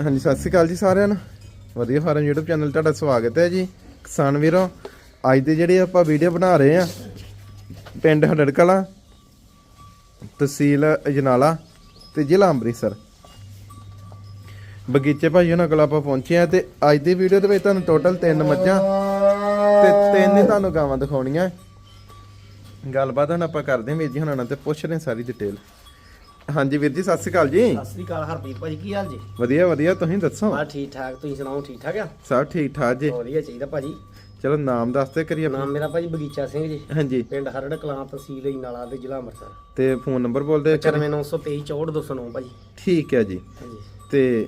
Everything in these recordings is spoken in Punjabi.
ਹਾਂਜੀ, ਸਤਿ ਸ਼੍ਰੀ ਅਕਾਲ ਜੀ ਸਾਰਿਆਂ ਨੂੰ। ਵਧੀਆ ਫਾਰਮ YouTube ਚੈਨਲ ਤੁਹਾਡਾ ਸਵਾਗਤ ਹੈ ਜੀ। ਕਿਸਾਨ ਵੀਰੋ, ਅੱਜ ਦੇ ਜਿਹੜੇ ਆਪਾਂ ਵੀਡੀਓ ਬਣਾ ਰਹੇ ਆ ਪਿੰਡ ਹੜੜ ਕਲਾਂ ਤਹਿਸੀਲ ਅਜਨਾਲਾ ਤੇ ਜ਼ਿਲ੍ਹਾ ਅੰਮ੍ਰਿਤਸਰ। ਬਗੀਚੇ ਭਾਈ ਉਹਨਾਂ ਕੋਲ ਆਪਾਂ ਪਹੁੰਚੇ ਆ ਤੇ ਅੱਜ ਦੀ ਵੀਡੀਓ ਦੇ ਵਿੱਚ ਤੁਹਾਨੂੰ ਟੋਟਲ ਤਿੰਨ ਮੱਝਾਂ ਤੇ ਤਿੰਨ ਹੀ ਤੁਹਾਨੂੰ ਗਾਵਾਂ ਦਿਖਾਉਣੀਆਂ। ਗੱਲਬਾਤ ਹੁਣ ਆਪਾਂ ਕਰਦੇ ਹਾਂ ਵੀਰ ਜੀ ਹੁਣਾਂ ਨਾਲ ਤੇ ਪੁੱਛ ਰਹੇ ਸਾਰੀ ਡਿਟੇਲ ਹਾਂਜੀ ਵੀਰ ਜੀ ਸਤਿ ਸ਼੍ਰੀ ਅਕਾਲ ਜੀ। ਸਤਿ ਸ੍ਰੀ ਅਕਾਲ ਹਰਪ੍ਰੀਤ ਭਾਜੀ ਕੀ ਹਾਲ ਜੀ? ਵਧੀਆ ਵਧੀਆ ਤੁਸੀਂ ਦੱਸੋ? ਬਾ ਠੀਕ ਠਾਕ ਤੁਸੀਂ ਸੁਣਾਓ ਠੀਕ ਠਾਕ ਆ? ਸਭ ਠੀਕ ਠਾਕ ਜੀ। ਵਧੀਆ ਚਾਹੀਦਾ ਭਾਜੀ। ਚਲੋ ਨਾਮ ਦੱਸਦੇ ਕਰੀਏ ਆਪਣਾ। ਨਾਮ ਮੇਰਾ ਭਾਜੀ ਬਗੀਚਾ ਸਿੰਘ ਜੀ। ਹਾਂਜੀ। ਪਿੰਡ ਹਰੜ ਕਲਾਂ ਤਹਿਸੀਲ ਇਨਾਲਾ ਤੇ ਜ਼ਿਲ੍ਹਾ ਅੰਮ੍ਰਿਤਸਰ। ਤੇ ਫੋਨ ਨੰਬਰ ਬੋਲਦੇ 94923 6429 ਭਾਜੀ। ਠੀਕ ਹੈ ਜੀ। ਹਾਂਜੀ। ਤੇ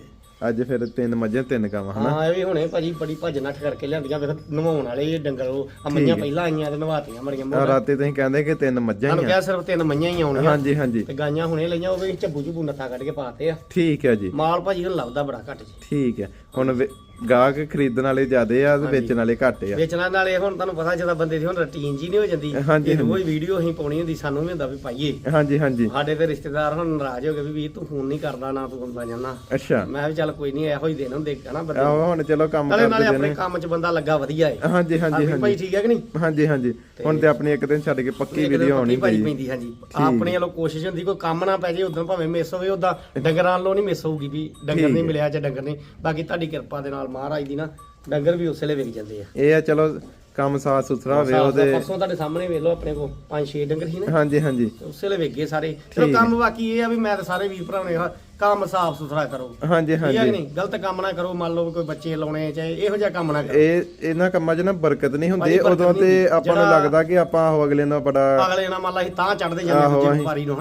ਅੱਜ ਫਿਰ ਤਿੰਨ ਮੱਝਾਂ ਤਿੰਨ ਗਾਵਾਂ ਹਨਾ? ਹਾਂ ਇਹ ਵੀ ਹੁਣੇ ਭਾਜੀ ਬੜੀ ਭੱਜ ਨੱਠ ਕਰਕੇ ਲਿਆਂਦੀਆਂ ਵੇਖ ਨਵਾਉਣ ਵਾਲੇ ਇਹ ਡੰਗਰ ਉਹ ਆਹ ਮਈਆਂ ਪਹਿਲਾਂ ਆਈਆਂ ਤੇ ਨਵਾਤੀਆਂ ਮਰੀਆਂ ਆਹ ਮੋੜ ਰਾਤੇ ਤੁਸੀਂ ਕਹਿੰਦੇ ਕਿ ਤਿੰਨ ਮੱਝਾਂ ਸਾਨੂੰ ਹੀ ਆ ਕਿਹਾ ਸਿਰਫ ਤਿੰਨ ਮਈਆਂ ਹੀ ਆਉਣੀਆਂ। ਹਾਂਜੀ ਹਾਂਜੀ। ਤੇ ਗਾਈਆਂ ਹੁਣੇ ਲਈਆਂ ਉਹ ਵੀ ਝੱਬੂ ਝੁੱਬੂ ਨੱਥਾ ਕੱਢ ਕੇ ਪਾਤੇ ਆ। ਠੀਕ ਹੈ ਜੀ। ਮਾਲ ਭਾਜੀ ਹੁਣ ਲੱਭਦਾ ਬੜਾ ਘੱਟ ਜੀ। ਠੀਕ ਹੈ। ਹੁਣ ਵੇ- ਗਾਹਕ ਖਰੀਦਣ ਵਾਲੇ ਜ਼ਿਆਦੇ ਆ ਤੇ ਵੇਚਣ ਵਾਲੇ ਘੱਟ ਆ। ਵੇਚਣਾ ਨਾਲੇ ਹੁਣ ਤੁਹਾਨੂੰ ਪਤਾ ਜਦੋਂ ਬੰਦੇ ਦੀ ਹੁਣ ਰੁਟੀਨ ਜੀ ਨਹੀਂ ਹੋ ਜਾਂਦੀ। ਹਾਂਜੀ, ਇਹ ਰੋਜ਼ ਵੀਡੀਓ ਅਸੀਂ ਪਾਉਣੀ ਹੁੰਦੀ ਸਾਨੂੰ ਵੀ ਹੁੰਦਾ ਵੀ ਪਾਈਏ। ਹਾਂਜੀ ਹਾਂਜੀ। ਸਾਡੇ ਤੇ ਰਿਸ਼ਤੇਦਾਰ ਹੁਣ ਨਾਰਾਜ਼ ਹੋ ਗਏ ਵੀ ਵੀਰ ਤੂੰ ਫੋਨ ਨਹੀਂ ਕਰਦਾ ਨਾ ਤੂੰ ਹੁੰਦਾ ਜਾਂਦਾ। ਅੱਛਾ। ਮੈਂ ਵੀ ਚੱਲ ਕੋਈ ਨਹੀਂ ਇਹੋ ਹੀ ਦਿਨ ਹੁੰਦੇ ਹਨਾ ਬੰਦੇ ਆਹੋ ਹੁਣ ਚਲੋ ਕੰਮ ਨਾਲੇ ਨਾਲੇ ਕਰਦੇ ਆਪਣੇ ਕੰਮ 'ਚ ਬੰਦਾ ਲੱਗਾ ਵਧੀਆ ਏ। ਹਾਂਜੀ ਹਾਂਜੀ ਹਾਂਜੀ। ਭਾਈ ਠੀਕ ਹੈ ਕਿ ਨਹੀਂ? ਹਾਂਜੀ ਹਾਂਜੀ। ਹੁਣ ਤੇ ਆਪਣੀ ਇੱਕ ਦਿਨ ਛੱਡ ਕੇ ਪੱਕੀ ਵੀਡੀਓ ਆਉਣੀ ਭਾਈ ਪਈ। ਪੈਂਦੀ ਹਾਂਜੀ। ਆਪਣੀ ਵੱਲੋਂ ਕੋਸ਼ਿਸ਼ ਹੁੰਦੀ ਕੋਈ ਕੰਮ ਨਾ ਪੈ ਜੇ ਉਦੋਂ ਭਾਵੇਂ ਮਿਸ ਹੋਵੇ ਉਦਾਂ ਡੰਗਰਾਂ ਵੱਲੋਂ ਨਹੀਂ ਮਿਸ ਹੋਊਗੀ ਵੀ ਡੰਗਰ ਨਹੀਂ ਮਿਲਿਆ ਜਾਂ ਡੰਗਰ ਨਹੀਂ। ਬਾਕੀ ਤੁਹਾਡੀ ਕਿਰਪਾ ਦੇ ਨਾਲ ਮਹਾਰਾਜ ਦੀ ਨਾ ਡੰਗਰ ਵੀ ਉਸੇ ਵੇਲੇ ਵਿਕ ਜਾਂਦੇ ਆ। ਇਹ ਆ ਚਲੋ ਕੰਮ ਸਾਫ਼ ਸੁਥਰਾ ਹੋਵੇ ਉਹਦੇ ਪਰਸੋਂ ਤੁਹਾਡੇ ਸਾਹਮਣੇ ਵੇਖ ਲਓ ਆਪਣੇ ਕੋਲ ਪੰਜ ਛੇ ਡੰਗਰ ਸੀ ਨਾ। ਹਾਂਜੀ ਹਾਂਜੀ। ਉਸੇ ਵੇਲੇ ਵੇਗੇ ਸਾਰੇ। ਚਲੋ ਕੰਮ ਬਾਕੀ ਇਹ ਆ ਵੀ ਮੈਂ ਤਾਂ ਸਾਰੇ ਵੀਰ ਭਰਾਵਾਂ ਨੇ ਕੰਮ ਸਾਫ਼ ਸੁਥਰਾ ਕਰੋ। ਹਾਂਜੀ ਠੀਕ ਕਿ ਹਾਂਜੀ। ਨਹੀਂ? ਗਲਤ ਕੰਮ ਨਾ ਕਰੋ ਮੰਨ ਲਓ ਕੋਈ ਬੱਚੇ ਲਾਉਣੇ ਚਾਹੇ ਇਹੋ ਜਿਹਾ ਕੰਮ ਨਾ ਕਰੋ। ਇਹ ਇਹਨਾਂ ਕੰਮਾਂ 'ਚ ਨਾ ਬਰਕਤ ਨਹੀਂ ਹੁੰਦੀ ਉਦੋਂ ਤੇ। ਆਪਾਂ ਨੂੰ ਲੱਗਦਾ ਕਿ ਆਪਾਂ ਉਹ ਅਗਲੇ ਨਾਲ ਬੜਾ ਅਗਲੇ ਨਾਲ ਮੰਨ ਲਾ ਅਸੀਂ ਤਾਂ ਚੜਦੇ ਜਾਂਦੇ ਦੂਜੇ ਵਪਾਰੀ ਨੂੰ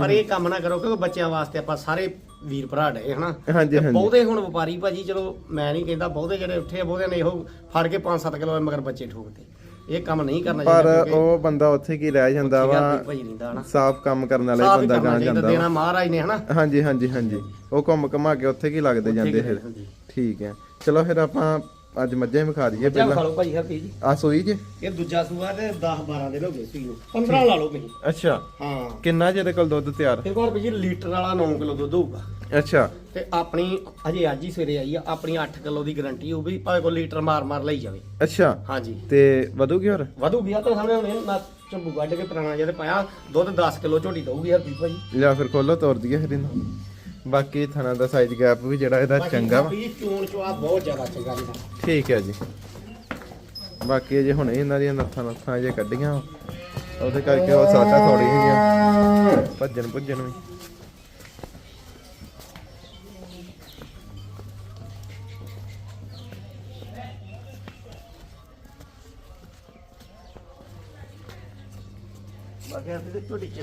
ਪਰ ਇਹ ਕੰਮ ਨਾ ਕਰੋ ਕਿਉਂਕਿ ਬੱਚਿਆਂ ਵਾਸਤੇ ਆਪਾਂ ਸਾਰੇ ਵੀਰ ਭਰਾ ਡੇ ਹਨਾ? ਹਾਂਜੀ ਤੇ ਹਾਂਜੀ ਬਹੁਤੇ ਹੁਣ ਵਪਾਰੀ ਭਾਜੀ ਚਲੋ ਮੈਂ ਨਹੀਂ ਕਹਿੰਦਾ ਬਹੁਤੇ ਜਿਹੜੇ ਉੱਠੇ ਆ ਬਹੁਤੇ ਨੇ ਇਹੋ ਫੜ ਕੇ 5-7 ਕਿਲੋ ਮਗਰ ਬੱਚੇ ਠੋਕਦੇ ਇਹ ਕੰਮ ਨਹੀਂ ਕਰਨਾ ਪਰ ਕਿਉਂਕਿ ਉਹ ਬੰਦਾ ਉੱਥੇ ਕੀ ਰਹਿ ਜਾਂਦਾ ਵਾ? ਭਾਜੀ ਰਹਿੰਦਾ ਹਨਾ? ਸਾਫ਼ ਕੰਮ ਕਰਨ ਵਾਲਾ ਹੀ ਸਾਫ਼ ਹੀ ਬੰਦਾ ਕਰਨਾ ਚਾਹੀਦਾ ਜਾਂਦਾ ਦੇਣਾ ਮਹਾਰਾਜ ਨੇ ਹਨਾ। ਹਾਂਜੀ ਹਾਂਜੀ ਹਾਂਜੀ। ਉਹ ਘੁੰਮ ਘਮਾ ਕੇ ਉੱਥੇ ਕੀ ਲੱਗਦੇ ਜਾਂਦੇ ਫਿਰ? ਹਾਂਜੀ ਠੀਕ ਹੈ। ਚਲੋ ਫਿਰ ਆਪਾਂ ਅੱਜ ਮੱਝਾਂ ਵਿਖਾ ਦਈਏ ਜਾ ਪਹਿਲਾਂ। ਖਾ ਲਓ ਭਾਜੀ ਹਰਪੀ ਜੀ। ਆ ਸੋਈ ਜੇ? ਇਹ ਦੂਜਾ ਸੂਆ ਤੇ 10 12 ਦਿਨ ਹੋ ਗਏ ਸੂਈ ਨੂੰ 15 ਲਾ ਲਓ ਤੁਸੀਂ। ਅੱਛਾ। ਹਾਂ। ਕਿੰਨਾ ਜਿਹਦੇ ਕੋਲ ਦੁੱਧ ਤਿਆਰ? ਤੇ ਕੋਲ ਜੀ ਲੀਟਰ ਵਾਲਾ 9 ਕਿਲੋ ਦੁੱਧ ਹੋਊਗਾ। ਅੱਛਾ। ਤੇ ਆਪਣੀ ਅਜੇ ਅੱਜ ਹੀ ਸਵੇਰੇ ਆਈ ਆ ਆਪਣੀ 8 ਕਿਲੋ ਦੀ ਗਾਰੰਟੀ ਹੋਊ ਵੀ ਭਾਵੇਂ ਕੋਈ ਲੀਟਰ ਮਾਰ ਮਾਰ ਲਈ ਜਾਵੇ। ਅੱਛਾ। ਹਾਂਜੀ। ਤੇ ਵਧੂਗੀ ਹੋਰ? ਵਧੂ ਗਿਆ ਤਾਂ ਸਾਹਮਣੇ ਹੁਣੇ ਨਾ ਚੰਬੂ ਕੱਢ ਕੇ ਪੁਰਾਣਾ ਜਿਹਾ ਤੇ ਪਾਇਆ। ਦੁੱਧ 10 ਕਿਲੋ ਝੋਟੀ ਦਊਗੀ ਹਰ ਵੀ ਭਾਜੀ ਲਿਆ ਫਿਰ ਖੋਲੋ ਤੋਰ ਦਈਏ ਫਿਰ ਇਹਨੂੰ। ਬਾਕੀ ਥਣਾ ਦਾ ਸਾਈਜ਼ ਗੈਪ ਵੀ ਜਿਹੜਾ ਇਹਦਾ ਚੰਗਾ ਵਾ। ਵੀ ਚੋਣ ਚਵਾ ਬਹੁਤ ਜ਼ਿਆਦਾ ਚੰਗਾ ਜੀ। ਠੀਕ ਹੈ ਜੀ। ਬਾਕੀ ਜੇ ਹੁਣ ਇਹਨਾਂ ਦੀਆਂ ਨੱਥਾਂ ਨੱਥਾਂ ਜੇ ਕੱਢੀਆਂ ਉਹਦੇ ਕਰਕੇ ਉਹ ਸਾਡਾ ਥੋੜੀ ਗਈਆਂ ਭੱਜਣ ਭੁੱਜਣ ਵੀ। ਬਾਕੀ ਹਰ ਵੀ ਝੋਟੀ ਚ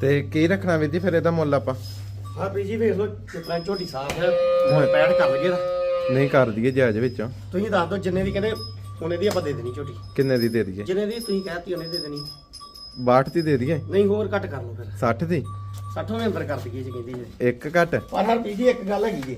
ਤੇ ਕੀ ਰੱਖਣਾ ਵੀਰ ਜੀ ਫਿਰ ਇਹਦਾ ਮੁੱਲ ਆਪਾਂ? ਹਾਂ ਵੀ ਜੀ ਵੇਖ ਲਓ ਕਿਤਨਾ ਝੋਟੀ ਸਾਫ਼ ਹੈ ਹੁਣ ਪੈੜ ਕਰ ਲਗੇ ਦਾ ਨਹੀਂ ਕਰ ਦਈਏ ਜਾਇਜ਼ ਵਿੱਚੋਂ। ਤੁਸੀਂ ਦੱਸ ਦਿਓ ਜਿੰਨੇ ਦੀ ਕਹਿੰਦੇ ਉਹਨੇ ਦੀ ਆਪਾਂ ਦੇ ਦੇਣੀ ਝੋਟੀ। ਕਿੰਨੇ ਦੀ ਦੇ ਦਈਏ? ਜਿੰਨੇ ਦੀ ਤੁਸੀਂ ਕਹਿਤੀ ਉਹਨੇ ਦੇ ਦੇਣੀ। 62 ਦੀ ਦੇ ਦਈਏ? ਨਹੀਂ ਹੋਰ ਘੱਟ ਕਰ ਲਓ ਫਿਰ। 60 ਦੀ? 60 ਵੀ ਅੰਦਰ ਕਰ ਦਈਏ ਜੀ ਕਹਿੰਦੀ ਜੀ ਇੱਕ ਘੱਟ? ਪਰ ਹਰ ਬੀਜੀ ਇੱਕ ਗੱਲ ਹੈਗੀ ਜੀ।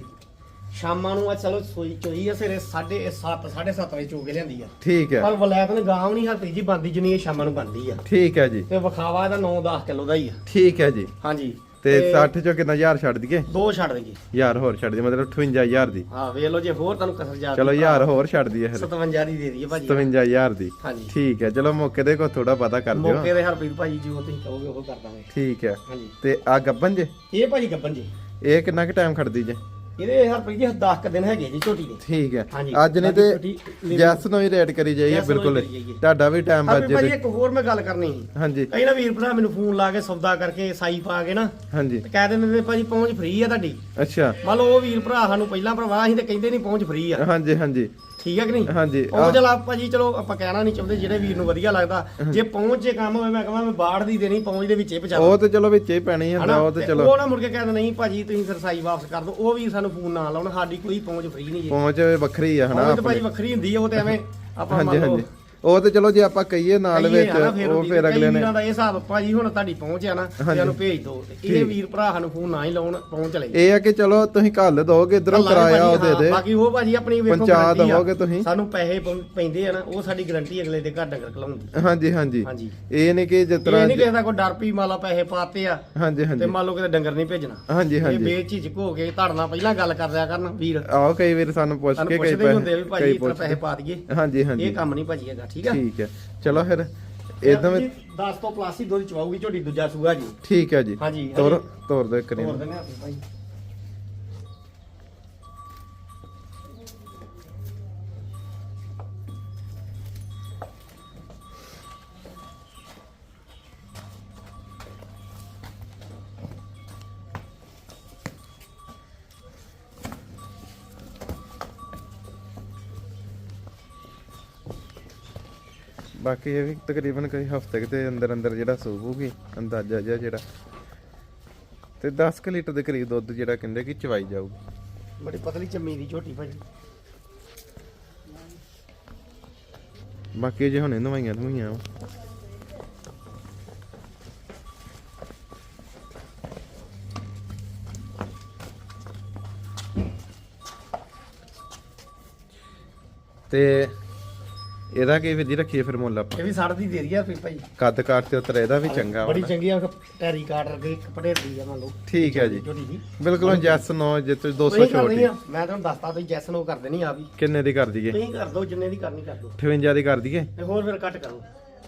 ਸ਼ਾਮਾਂ ਨੂੰ ਆ ਚਲੋ ਸੋਈ ਚੋਈ ਆ ਸਵੇਰੇ 7:30 7:30 ਵਜੇ ਚੋ ਕੇ ਲਿਆਂਦੀ ਆ। ਠੀਕ ਹੈ ਪਰ ਵਲੈਤ ਨੇ ਗਾਂ ਨਹੀਂ ਹਰ ਬੀਜੀ ਬੰਦੀ ਜਿੰਨੀ ਇਹ ਸ਼ਾਮਾਂ ਨੂੰ ਬੰਦੀ ਆ। ਠੀਕ ਹੈ ਜੀ। ਤੇ ਵਿਖਾਵਾ ਇਹਦਾ 9-10 ਕਿਲੋ ਦਾ ਹੀ ਆ। ਠੀਕ ਹੈ ਜੀ। ਹਾਂਜੀ। ਤੇ 60 ਚੋਂ ਕਿੰਨਾ ਹਜ਼ਾਰ ਛੱਡ ਦਈਏ? ਦੋ ਛੱਡ ਦੇਗੀ ਯਾਰ ਹੋਰ ਛੱਡ ਦਈਏ ਮਤਲਬ 58000 ਦੀ। ਹਾਂ ਵੇਖ ਲਓ ਜੇ ਹੋਰ ਤੁਹਾਨੂੰ ਕਸਰ ਜਾ ਚਲੋ ਯਾਰ ਹੋਰ ਛੱਡ ਦਈਏ ਫਿਰ। 57 ਦੀ ਦੇ ਦਈਏ ਭਾਜੀ। 57000 ਦੀ। ਹਾਂਜੀ। ਠੀਕ ਹੈ ਚਲੋ ਮੌਕੇ ਦੇ ਕੋ ਥੋੜਾ ਪਤਾ ਕਰ ਦਿਓ। ਮੌਕੇ ਦੇ ਹਰਪ੍ਰੀਤ ਭਾਜੀ ਜੋ ਤੁਸੀਂ ਕਹੋਗੇ ਉਹ ਕਰ ਦਾਂਗੇ। ਠੀਕ ਹੈ ਤੇ ਆ ਗੱਬਨ ਜੇ? ਇਹ ਭਾਜੀ ਗੱਬਨ ਜੀ। ਇਹ ਕਿੰਨਾ ਕੁ ਟਾਈਮ ਖੜਦੀ ਜੇ? ਇਹਦੇ ਹਰਪ੍ਰੀਤ ਜੀ 10 ਕ ਦਿਨ ਹੈਗੇ ਜੀ ਝੋਟੀ ਦੇ ਠੀਕ ਹੈ। ਅੱਜ ਨਹੀਂ ਤੇ ਜੈਸ ਨੂੰ ਹੀ ਰੇਟ ਕਰੀ ਜਾਈਏ ਜੈਸ ਨੂੰ ਹੀ ਬਿਲਕੁਲ। ਕਰੀ ਜਾਈਏ। ਤੁਹਾਡਾ ਵੀ ਟਾਈਮ ਵੱਜੇ ਭਾਜੀ ਤੇ ਇੱਕ ਹੋਰ ਮੈਂ ਗੱਲ ਕਰਨੀ ਸੀ। ਹਾਂਜੀ। ਕਈ ਨਾ ਵੀਰ ਭਰਾ ਮੈਨੂੰ ਫੋਨ ਲਾ ਕੇ ਸੌਦਾ ਕਰਕੇ ਸਾਈ ਪਾ ਕੇ ਨਾ ਹਾਂਜੀ। ਤੇ ਕਹਿ ਦਿੰਦੇ ਨੇ ਭਾਜੀ ਪਹੁੰਚ ਫ੍ਰੀ ਆ ਤੁਹਾਡੀ। ਅੱਛਾ। ਮੰਨ ਲਓ ਉਹ ਵੀਰ ਭਰਾ ਸਾਨੂੰ ਪਹਿਲਾਂ ਭਰਵਾ ਅਸੀਂ ਤੇ ਕਹਿੰਦੇ ਨਹੀਂ ਪਹੁੰਚ ਫ੍ਰੀ ਆ। ਹਾਂਜੀ ਹਾਂਜੀ। ਠੀਕ ਹੈ ਕਿ ਨਹੀਂ? ਹਾਂਜੀ ਉਹ ਚਲ ਭਾਜੀ ਚਲੋ ਆਪਾਂ ਕਹਿਣਾ ਨਹੀਂ ਚਾਹੁੰਦੇ ਜਿਹੜੇ ਵੀਰ ਨੂੰ ਵਧੀਆ ਲੱਗਦਾ। ਜੇ ਪਹੁੰਚ ਜੇ ਕੰਮ ਹੋਵੇ ਮੈਂ ਕਹਾਂ ਮੈਂ ਬਾੜ ਦੀ ਦੇਣੀ ਪਹੁੰਚ ਦੇ ਵਿੱਚ ਹੀ ਪਹੁੰਚਾ ਉਹ ਤੇ ਚਲੋ ਵਿੱਚ ਹੀ ਪੈਣੀ ਹੁੰਦਾ ਉਹ ਤੇ ਚਲੋ। ਉਹ ਨਾ ਮੁੜ ਕੇ ਕਹਿੰਦੇ ਨਹੀਂ ਭਾਜੀ ਤੁਸੀਂ ਫਿਰ ਸਾਈ ਵਾਪਸ ਕਰ ਦਿਓ। ਉਹ ਵੀ ਸਾਨੂੰ ਫੋਨ ਨਾ ਲਾਉਣ ਸਾਡੀ ਕੋਈ ਪਹੁੰਚ ਫ੍ਰੀ ਨਹੀਂ ਜੀ। ਪਹੁੰਚ ਵੱਖਰੀ ਆ ਹਨਾ ਪਹੁੰਚ ਤਾਂ ਭਾਜੀ ਵੱਖਰੀ ਹੁੰਦੀ ਆ ਉਹ ਤੇ ਐਵੇਂ ਆਪਾਂ ਹਾਂਜੀ, ਮੰਨ ਲਓ ਹਾਂਜੀ। ਉਹ ਤੇ ਚਲੋ ਜੇ ਆਪਾਂ ਕਹੀਏ ਨਾਲ ਵਿੱਚ ਉਹ ਫਿਰ ਅਗਲੇ ਨੇ ਦਾ ਇਹ ਹਿਸਾਬ ਭਾਜੀ ਹੁਣ ਤੁਹਾਡੀ ਪਹੁੰਚ ਆ ਨਾ ਤੇ। ਉਹਨੂੰ ਭੇਜ ਦਿਓ। ਤੇ ਇਹ ਵੀਰ ਭਰਾ ਸਾਨੂੰ ਫੋਨ ਨਾ ਹੀ ਲਾਉਣ ਪਹੁੰਚ ਲੈ। ਇਹ ਆ ਕਿ ਚਲੋ ਤੁਸੀਂ ਘੱਲ ਦੋਗੇ ਇਧਰੋਂ ਕਿਰਾਇਆ ਉਹ ਦੇ ਦੇ ਬਾਕੀ ਉਹ ਭਾਜੀ ਆਪਣੀ ਵੇਖੋ ਆ। ਦਵੋਗੇ ਤੁਸੀਂ। ਸਾਨੂੰ ਪੈਸੇ ਪੈਂਦੇ ਆ ਨਾ ਉਹ ਸਾਡੀ ਗਾਰੰਟੀ ਅਗਲੇ ਦੇ ਘਰ ਡੰਗਰ ਖਲਾਉਣ ਦੀ। ਹਾਂਜੀ ਹਾਂਜੀ। ਇਹ ਨਹੀਂ ਕਿ ਜਿਸ ਇਹ ਨਹੀਂ ਕਿਸੇ ਦਾ ਕੋਈ ਡਰ ਪੀ ਮਾਲਾ ਪੈਸੇ ਪਾਤੇ ਆ ਹਾਂਜੀ ਤੇ ਹਾਂਜੀ ਮੰਨ ਲਓ ਕਿਤੇ ਡੰਗਰ ਨਹੀਂ ਭੇਜਣਾ। ਹਾਂਜੀ ਇਹ ਹਾਂਜੀ। ਬੇਝਿਜਕ ਹੋ ਕੇ ਨਾਲ ਪਹਿਲਾਂ ਗੱਲ ਕਰ ਲਿਆ ਕਰਨ ਵੀਰ। ਆਓ ਕਈ ਵਾਰ ਸਾਨੂੰ ਪੁੱਛ ਕੇ ਕਈ ਹੁੰਦੇ ਵੀ ਭਾਜੀ ਪੈਸੇ ਪਾ ਦਈਏ। ਹਾਂਜੀ ਹਾਂਜੀ। ਇਹ ਕੰਮ ਨਹੀਂ ਭਾਜੀ ਹੈਗਾ। ਠੀਕ ਆ? ਠੀਕ ਹੈ। ਚਲੋ ਫਿਰ ਇਦਾਂ ਵਿੱਚ 10 ਤੋਂ ਪਲੱਸ ਹੀ ਦੁੱਧ ਚਵਾਉਗੀ ਝੋਟੀ ਦੂਜਾ ਸੂਗਾ ਜੀ। ਠੀਕ ਹੈ ਜੀ। ਹਾਂਜੀ ਤੋਰ ਤੋਰ ਦੋ ਹੋਰ rin। ਦਿੰਦੇ ਹੱਥ ਭਾਈ ਬਾਕੀ ਇਹ ਵੀ ਤਕਰੀਬਨ ਕਈ ਹਫ਼ਤੇ ਦੇ ਅੰਦਰ ਅੰਦਰ ਜਿਹੜਾ ਸੂਬੂਗੀ ਅੰਦਾਜ਼ਾ ਜਿਹਾ ਜਿਹੜਾ। ਤੇ 10 ਕੁ ਲੀਟਰ ਦੇ ਕਰੀਬ ਦੁੱਧ ਜਿਹੜਾ ਕਹਿੰਦੇ ਕਿ ਚਵਾਈ ਜਾਊਗੀ। ਬੜੀ ਪਤਲੀ ਚੰਮੀ ਦੀ ਝੋਟੀ ਭਾਜੀ। ਬਾਕੀ ਜੇ ਹੁਣੇ ਨਵਾਈਆਂ ਨਵਾਈਆਂ ਤੇ ਇਹਦਾ ਕੀ ਵਿਧੀ ਰੱਖੀਏ ਫਿਰ ਮੁੱਲ ਆਪਾਂ? ਇਹ ਵੀ 60 ਦੀ ਦੇ ਰਹੀ ਆ ਫਿਰ ਭਾਈ। ਕੱਦ ਕਾਟ ਤੇ ਉਤਰ ਇਹਦਾ ਵੀ ਚੰਗਾ ਵਾ ਬੜੀ ਨਾ। ਚੰਗੀ ਆ ਟੈਰੀ ਕਾਟ ਰਗੇ ਕੱਪੜੇ ਦੀ ਆ ਮੰਨ ਲਓ। ਠੀਕ ਹੈ ਜੀ। ਬਿਲਕੁਲ ਜੈਸ 9 ਜੇ ਤੁਸੀਂ 200 ਤੁਸੀਂ ਛੋਟ। ਮੈਂ ਤੁਹਾਨੂੰ ਦੱਸਤਾ ਤੁਸੀਂ ਜੈਸਨ ਉਹ ਕਰ ਦੇਣੀ ਆ ਵੀ। ਕਿੰਨੇ ਦੀ ਕਰ ਦਈਏ? ਤੁਸੀਂ ਕਰ ਦਿਓ ਜਿੰਨੇ ਦੀ ਕਰਨੀ ਕਰ ਦਿਓ। 58 ਦੀ ਕਰ ਦਈਏ? ਤੇ ਹੋਰ ਫਿਰ ਕੱਟ ਕਰੋ।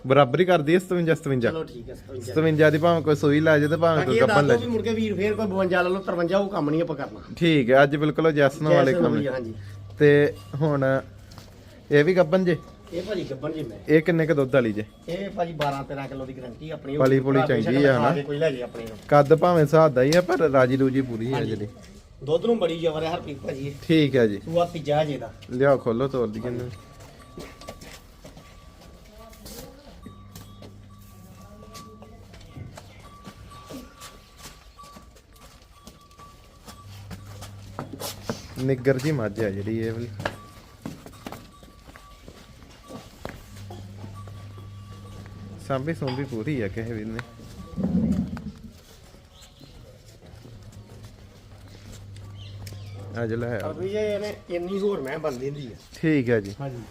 ਬਰਾਬਰੀ ਕਰ ਦਈਏ 57 57 ਚਲੋ ਠੀਕ ਹੈ 57 57 ਦੀ ਭਾਵੇਂ ਕੋਈ ਸੂਈ ਲੈ ਜੇ ਤੇ ਭਾਵੇਂ ਬਾਕੀ ਕੋਈ ਇਹ ਦੱਸ ਲੈ ਦਿਓ ਜੇ ਮੁੜ ਕੇ ਵੀਰ ਫੇਰ ਕੋਈ 52 ਲੈ ਲਓ 53 ਉਹ ਕੰਮ ਨਹੀਂ ਆਪਾਂ ਕਰਨਾ। ਠੀਕ ਹੈ ਅੱਜ ਬਿਲਕੁਲ ਜੈਸਨ ਵਾਲੇ ਜੈਸਨ ਕੰਮ ਹੋਈ ਆ, ਹਾਂਜੀ। ਤੇ ਹੁਣ ਇਹ ਵੀ ਗੱਬਨ ਜੇ? ਇਹ ਭਾਜੀ ਗੱਬਣ ਜੀ ਮੈਂ। ਇਹ ਕਿੰਨੇ ਕ ਦੁੱਧ ਵਾਲੀ ਜੇ? ਇਹ ਭਾਜੀ 12 13 ਕਿਲੋ ਦੀ ਗਰੰਟੀ ਆਪਣੀ ਪਲੀ ਪੁਲੀ ਚੰਗੀ ਆ ਖਾ ਨਾ। ਕੇ ਕੋਈ ਲੈ ਜੇ ਆਪਣੇ ਨੂੰ। ਕੱਦ ਭਾਵੇਂ ਸਾਦਾ ਹੀ ਆ ਪਰ ਰਾਜੀ ਰੂਜੀ ਪੂਰੀ ਹਾਂਜੀ। ਜਿਹੜੀ। ਦੁੱਧ ਨੂੰ ਬੜੀ ਜ਼ਬਰ ਹੈ ਹਰਪ੍ਰੀਤ ਭਾਜੀ ਠੀਕ ਹੈ ਜੀ। ਸੂਆ ਤੀਜਾ ਜੇ ਦਾ। ਲਿਆਓ ਖੋਲੋ ਤੋਰ ਦੀ ਕਿੰਨੇ ਨਿੱਗਰ ਜੀ ਮੱਝ ਆ ਜਿਹੜੀ ਇਹ ਵਾਲੀ। ਸਾਂਭੀ ਸੁੰਭੀ ਪੂਰੀ ਆ ਕਿਸੇ ਵੀ ਨੇ ਅੱਜ ਲੈ ਆਓ। ਅਭੀ ਇਹ ਇਹਨੇ ਇੰਨੀ ਹੋਰ ਮੈਂ ਬਣ ਦਿੰਦੀ ਆ। ਠੀਕ ਹੈ ਜੀ। ਹਾਂਜੀ।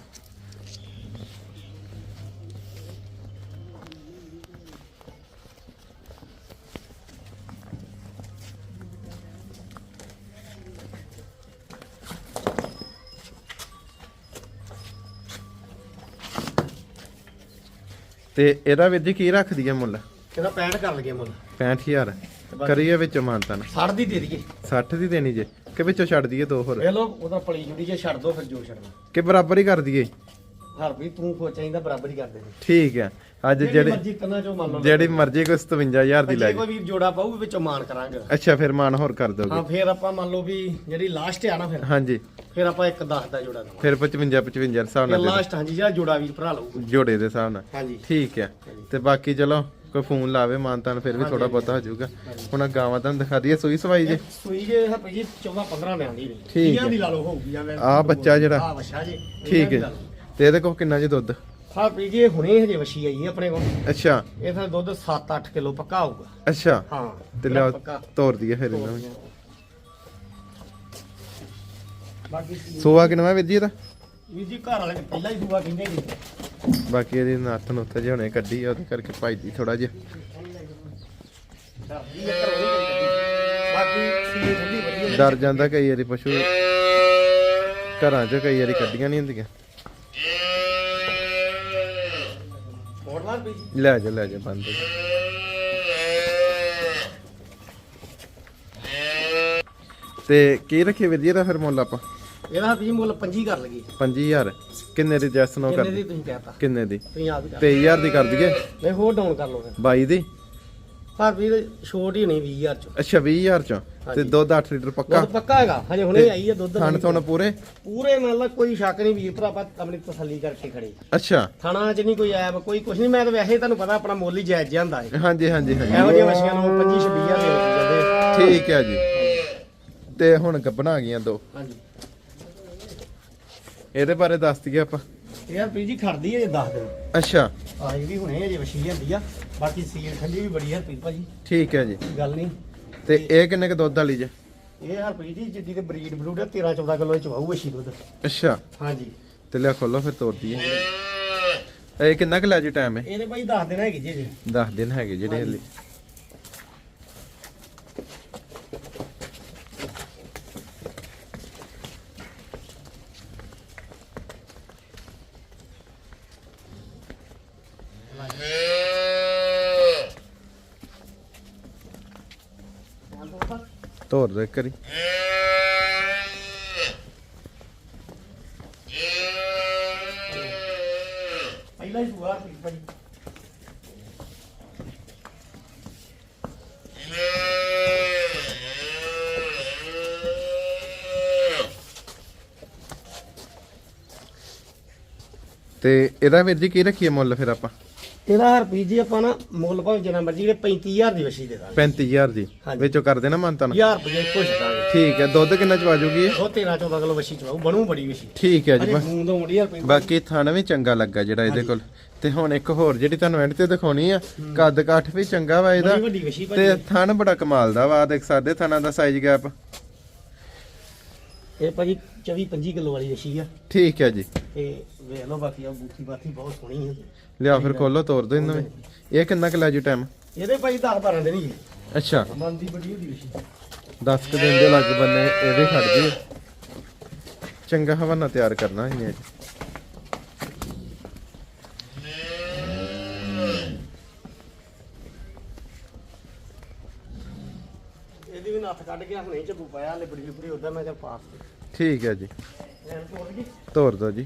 ਤੇ ਇਹਦਾ ਵੀਰ ਜੀ ਕੀ ਰੱਖਦੀ ਹੈ ਮੁੱਲ? ਇਹਦਾ 65 ਕਰ ਲਗੇ ਮੁੱਲ। 65000 ਕਰੀਏ ਵਿੱਚ ਮਾਨਤਨ 60 ਦੀ ਦੇ ਦਈਏ। 60 ਦੀ ਦੇਣੀ ਜੇ। ਕਿ ਵਿੱਚੋਂ ਛੱਡ ਦਈਏ ਦੋ ਹੋਰ? ਇਹ ਲੋ ਉਹਦਾ ਪਲੀ ਜੁੜੀ ਜੇ ਛੱਡ ਦੋ ਫਿਰ ਜੋ ਛੱਡਣਾ। ਕਿ ਬਰਾਬਰ ਹੀ ਕਰ ਦਈਏ। ਹਰਪ੍ਰੀਤ ਤੂੰ ਕੋ ਚਾਹੀਦਾ ਬਰਾਬਰ ਹੀ ਕਰ ਦੇ ਠੀਕ ਹੈ। ਅੱਜ ਜਿਹੜੀ ਮਰਜ਼ੀ ਕੰਨਾਂ ਚੋਂ ਮੰਨ ਲਓ ਜਿਹੜੀ ਮਰਜ਼ੀ ਕੋਈ 57000 ਦੀ ਲੈ ਜੇ ਕੋਈ ਵੀ ਜੋੜਾ ਪਾਊ ਵਿੱਚੋਂ ਮਾਨ ਕਰਾਂਗੇ। ਅੱਛਾ ਫਿਰ ਮਾਨ ਹੋਰ ਕਰ ਹਾਂ ਦੋਗੇ ਫਿਰ ਆਪਾਂ ਮੰਨ ਲਓ ਵੀ ਜਿਹੜੀ ਲਾਸਟ ਆ ਨਾ ਫਿਰ। ਹਾਂਜੀ। ਫਿਰ ਆਪਾਂ ਇੱਕ 10 ਦਾ ਜੋੜਾ ਦਵਾਂਗੇ। ਫਿਰ 55 55 ਹਿਸਾਬ ਨਾਲ ਲਾਸਟ ਹਾਂਜੀ ਜਿਹੜਾ ਜੋੜਾ ਵੀਰ ਭਰਾ ਲਊਗਾ। ਦਿਓ। ਜੋੜੇ ਦੇ ਹਿਸਾਬ ਨਾਲ। ਹਾਂਜੀ। ਠੀਕ ਹੈ। ਤੇ ਬਾਕੀ ਚਲੋ ਕੋਈ ਫੋਨ ਲਾਵੇ ਮਾਨਤਾਨ ਫਿਰ ਵੀ ਥੋੜਾ। ਬਹੁਤਾ ਹੋ ਜਾਊਗਾ। ਹੁਣ ਗਾਵਾਂ ਤੁਹਾਨੂੰ ਦਿਖਾ ਦਈਏ ਸੂਈ ਸਵਾਈ ਜੇ। ਸੂਈ ਜੇ ਜੀ 14 15 ਲਿਆਂ ਦੀ ਠੀਕ ਹੈ। ਦੀ ਲਾ ਲਓ ਹੋਊਗੀ ਜਾਂ ਆਹ ਬੱਚਾ ਜਿਹੜਾ। ਆ ਵਛਾ ਜੇ ਠੀਕ ਹੈ। ਤੇ ਇਹਦੇ ਕੋਲ ਕਿੰਨਾ ਜੀ ਦੁੱਧ? ਹਰਪ੍ਰੀਤ ਜੀ ਇਹ ਹੁਣੇ ਹਜੇ ਵਛੀ ਆਈ ਹੈ ਆਪਣੇ ਕੋਲ। ਅੱਛਾ। ਇਹ ਤਾਂ ਦੁੱਧ 7-8 ਕਿਲੋ ਪੱਕਾ ਹੋਊਗਾ ਅੱਛਾ। ਹਾਂ ਤੇ ਲਿਆਓ ਪੱਕਾ। ਤੋਰ ਦਈਏ ਫਿਰ ਇਹਨਾਂ ਨੂੰ। ਬਾਕੀ ਸੋਆ ਕਿੰਨਾ ਵੀਰ ਜੀ ਇਹਦਾ? ਵੀਰ ਜੀ ਘਰ ਵਾਲੇ ਨੇ ਪਹਿਲਾਂ ਹੀ ਦੂਆ ਕਹਿੰਦੇ ਜੀ ਬਾਕੀ ਇਹਦੀ ਨੱਥ ਨੁੱਥ ਜਿਹੇ ਹੁਣੇ ਕੱਢੀ ਆ ਉਹਦੇ ਕਰਕੇ ਭਜਦੀ ਥੋੜਾ ਜਿਹਾ। ਡਰਦੀ ਹੈ ਘਰੋਂ ਨਹੀਂ ਕਦੀ ਕੱਢੀ। ਬਾਕੀ ਸੀ ਠੰਡੀ ਵਧੀਆ ਡਰ ਜਾਂਦਾ ਕਈ ਵਾਰੀ ਪਸ਼ੂ। ਘਰਾਂ 'ਚ ਕਈ ਵਾਰੀ ਕੱਢੀਆਂ ਨਹੀਂ ਹੁੰਦੀਆਂ। ਜੀ। ਲੈ ਜਾ ਲੈ ਜਾ ਬੰਦ। ਤੇ ਕੀ ਰੱਖੀ ਵੀਰ ਜੀ ਇਹਦਾ ਫਿਰ ਮੁੱਲ ਆਪਾਂ? ਇਹਦਾ ਵੀ ਮੁੱਲ 25 ਕਰ ਲਗੀ 5000 ਕਿੰਨੇ ਦੀ ਜੈਸ ਨੋ ਕਰ ਕਿੰਨੇ ਦੀ ਤੁਸੀਂ ਕਹਿਤਾ? ਕਿੰਨੇ ਦੀ? ਤੁਸੀਂ ਆਪ ਹੀ ਕਰ 23000 ਦੀ ਕਰ ਦਈਏ? ਨਹੀਂ ਹੋਰ ਡਾਊਨ ਕਰ ਲਓ ਫਿਰ। 22 ਦੀ? ਪਰ ਵੀਰ ਛੋਟ ਹੀ ਨਹੀਂ 20000 ਚ। ਅੱਛਾ 20000 ਚ। ਤੇ। ਦੁੱਧ 8 ਲੀਟਰ ਪੱਕਾ? ਦੁੱਧ ਪੱਕਾ ਹੈਗਾ। ਹਜੇ ਹੁਣੇ ਆਈ ਹੈ ਦੁੱਧ। ਥਣ ਥਣ ਪੂਰੇ? ਪੂਰੇ ਮਤਲਬ ਕੋਈ ਸ਼ੱਕ ਨਹੀਂ ਵੀਰ ਭਰਾ ਆਪਾਂ ਆਪਣੀ ਤਸੱਲੀ ਕਰਕੇ ਖੜੇ। ਅੱਛਾ। ਥਾਣਾ ਚ ਨਹੀਂ ਕੋਈ ਐਬ ਕੋਈ ਕੁਛ ਨਹੀਂ। ਮੈਂ ਤਾਂ ਵੈਸੇ ਹੀ ਤੁਹਾਨੂੰ ਪਤਾ ਆਪਣਾ ਮੁੱਲ ਹੀ ਜਾਇਜ਼ ਜਿਹਾ ਹੁੰਦਾ ਹੈ ਹਾਂਜੀ ਹਾਂਜੀ ਹਾਂਜੀ। ਇਹੋ ਜਿਹੀਆਂ ਮੱਛੀਆਂ ਨੂੰ 25 26000 ਦੇ ਵਿੱਚ ਜਾਂਦੇ ਠੀਕ ਹੈ ਜੀ। ਤੇ ਹੁਣ ਗੱਬਣਾ ਆ ਗਈਆਂ ਦੋ। ਹਾਂਜੀ। ਇਹਦੇ ਬਾਰੇ ਦੱਸ ਦਈਏ ਆਪਾਂ। ਇਹ ਹਰਪ੍ਰੀਤ ਜੀ ਖੜਦੀ ਹੈ ਜੇ 10 ਦਿਨ। ਅੱਛਾ। ਆ ਇਹ ਵੀ ਹੁਣੇ ਅਜੇ ਵਛੀ ਜਾਂਦੀ ਆ ਬਾਕੀ ਸੀਲ ਠੰਡੀ ਵੀ ਬੜੀ ਹੈ ਹਰਪ੍ਰੀਤ ਭਾਜੀ। ਠੀਕ ਹੈ ਜੀ। ਗੱਲ ਨਹੀਂ। ਤੇ ਇਹ ਕਿੰਨੇ ਕ ਦੁੱਧ ਵਾਲੀ ਜੇ? ਇਹ ਹਰਪ੍ਰੀਤ ਜੀ ਜਿੱਦੀ ਤੇ ਬਰੀਡ ਬਰੂਡ ਆ 13 14 ਕਿਲੋ ਚ ਵਾਹੂ ਵਛੀ ਦੁੱਧ। ਅੱਛਾ। ਹਾਂਜੀ। ਤੇ ਲਿਆ ਖੋਲੋ ਫਿਰ ਤੋੜ ਦਈਏ ਇਹ ਕਿੰਨਾ ਕੁ ਲੈ ਜੀ ਟਾਈਮ ਹੈ ਇਹਦੇ ਭਾਈ 10 ਦਿਨ ਹੈਗੇ ਜੀ ਅਜੇ। 10 ਦਿਨ ਹੈਗੇ ਜਿਹੜੇ ਹਲੇ। ਤੋੜ ਦੇ ਕਰੀ ਪਹਿਲਾਂ ਹੀ ਸੁਆ ਤੇ ਇਹਦਾ ਵੀਰ ਜੀ ਕੀ ਰੱਖੀਏ ਮੁੱਲ ਫਿਰ ਆਪਾਂ? ਇਹਦਾ ਹਰਪ੍ਰੀਤ ਜੀ ਆਪਾਂ ਨਾ ਮੁੱਲ ਭਾਵੇਂ ਜਿੰਨਾ ਮਰਜ਼ੀ ਜਿਹੜੇ 35000 ਦੀ ਵਛੀ ਦੇ ਦਾਂਗੇ। 35000 ਦੀ? ਹਾਂਜੀ। ਵਿੱਚੋਂ ਕਰ ਦੇਣਾ ਮੰਤਨ 1000 ਰੁਪਏ ਇੱਕੋ ਛੱਡਾਂਗੇ ਠੀਕ ਹੈ ਦੁੱਧ ਕਿੰਨਾ ਚ ਵਾਜੂਗੀ ਇਹ? ਉਹ 13 14 ਕਿਲੋ ਵਛੀ ਚਵਾਉ ਬਣੂ ਬੜੀ ਵਛੀ। ਠੀਕ ਹੈ ਜੀ ਅਜੇ ਬਸ। ਮੂੰਹ ਤੋਂ ਮੁੜੀ ਹਰਪ੍ਰੀਤ ਬਾਕੀ ਥਣ ਵੀ ਚੰਗਾ ਲੱਗਾ ਜਿਹੜਾ ਇਹਦੇ ਕੋਲ। ਤੇ ਹੁਣ ਇੱਕ ਹੋਰ ਜਿਹੜੀ ਤੁਹਾਨੂੰ ਐਂਡ ਤੇ ਦਿਖਾਉਣੀ ਆ ਕੱਦ ਕਾਠ ਵੀ ਚੰਗਾ ਵਾ ਇਹਦਾ। ਬੜੀ ਵੱਡੀ ਵਛੀ ਤੇ ਥਣ ਬੜਾ ਕਮਾਲ ਦਾ ਵਾ ਦੇਖ ਸਾਡੇ ਥਣਾਂ ਦਾ ਸਾਈਜ਼ ਗੈਪ ਇਹ ਭਾਜੀ 24 25 ਕਿਲੋ ਵਾਲੀ ਵਛੀ ਆ। ਠੀਕ ਹੈ ਜੀ। ਤੇ ਵੇਖ ਲਓ ਬਾਕੀ ਆ ਬੂਥੀ ਬਾਥੀ ਬਹੁਤ ਸੋਹਣੀ ਹੈ ਲਿਆ ਫਿਰ ਖੋਲੋ ਤੋਰ ਦੋ ਇਹਨਾਂ ਵਿੱਚ ਇਹ ਕਿੰਨਾ ਕੁ ਲੈ ਜੂ ਟਾਈਮ ਇਹਦੇ ਭਾਈ 10 12 ਦਿਨ ਹੀ। ਅੱਛਾ। ਮਨ ਦੀ ਬੜੀ ਵੱਡੀ ਵਛੀ 10 ਕੁ ਦਿਨ ਦੇ ਲੱਗ ਬੰਨੇ ਇਹਦੇ ਖੜ ਜੀ ਚੰਗਾ ਹਵਾਨਾ ਤਿਆਰ ਕਰਨਾ ਇਹਨੇ ਨੱਥ ਕੱਢ ਕੇ ਹੁਣੇ ਝੱਬੂ ਪਾਇਆ ਲਿਬੜੀ ਲਿਬੜੀ ਉਦਾਂ ਮੈਂ ਚੱਲ ਪਾਸ ਠੀਕ ਹੈ ਜੀ। ਤੋੜ ਗਈ। ਤੋਰ ਦੋ ਜੀ।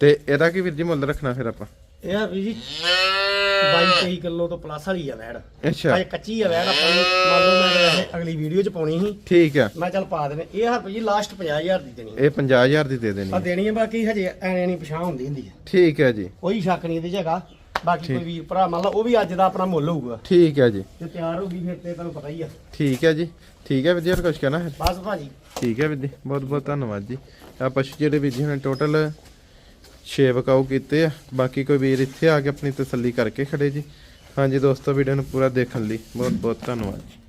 ਤੇ ਇਹਦਾ ਕੀ ਵੀਰ ਜੀ ਮੁੱਲ ਰੱਖਣਾ ਫਿਰ ਆਪਾਂ? ਇਹ ਆ ਵੀ ਜੀ। 22 23 ਕਿਲੋ ਤੋਂ ਪਲੱਸ ਵਾਲੀ ਆ ਵੈੜ। ਅੱਛਾ। ਅਜੇ ਕੱਚੀ ਆ ਵੈੜ ਆਪਾਂ ਨੂੰ ਮੰਨ ਲਓ ਮੈਂ ਵੈਸੇ ਅਗਲੀ ਵੀਡੀਓ ਚ ਪਾਉਣੀ ਸੀ। ਠੀਕ ਆ। ਮੈਂ ਚੱਲ ਪਾ ਦੇਣੇ ਇਹ ਹਰ ਜੀ ਲਾਸਟ 50000 ਦੀ ਦੇਣੀ ਇਹ 50000 ਦੀ ਦੇ ਦੇਣੀ ਆ। ਦੇਣੀ ਹੈ ਬਾਕੀ ਹਜੇ ਐਵੇਂ ਨਹੀਂ ਪਛਾਣ ਹੁੰਦੀ ਹੁੰਦੀ ਹੈ ਠੀਕ ਹੈ ਜੀ। ਕੋਈ ਸ਼ੱਕ ਨਹੀਂ ਇਹਦੇ 'ਚ ਹੈਗਾ। ਬਾਕੀ ਕੋਈ ਵੀਰ ਭਰਾ ਮੰਨ ਲਾ ਉਹ ਵੀ ਅੱਜ ਦਾ ਆਪਣਾ ਮੁੱਲ ਹੋਊਗਾ। ਠੀਕ ਹੈ ਜੀ। ਜੇ ਤਿਆਰ ਹੋ ਗਈ ਫਿਰ ਤੇ ਤੁਹਾਨੂੰ ਪਤਾ ਹੀ ਆ। ਠੀਕ ਹੈ ਜੀ। ਠੀਕ ਹੈ ਵਿਦਿਆ ਕੁਝ ਕਹਿਣਾ ਹੈ? ਬਸ ਭਾਜੀ। ਠੀਕ ਹੈ ਵੀਰ ਜੀ ਬਹੁਤ ਬਹੁਤ ਧੰਨਵਾਦ ਜੀ। ਆ ਪਸ਼ੂ ਜਿਹੜੇ ਜੀ ਨੇ ਟੋਟਲ 6 ਵਕਾਊ ਕੀਤੇ ਆ। ਬਾਕੀ ਕੋਈ ਵੀਰ ਇੱਥੇ ਆ ਕੇ ਆਪਣੀ ਤਸੱਲੀ ਕਰਕੇ ਖੜੇ ਜੀ। ਹਾਂਜੀ ਦੋਸਤੋ ਵੀਡੀਓ ਨੂੰ ਪੂਰਾ ਦੇਖਣ ਲਈ ਬਹੁਤ ਬਹੁਤ ਧੰਨਵਾਦ ਜੀ।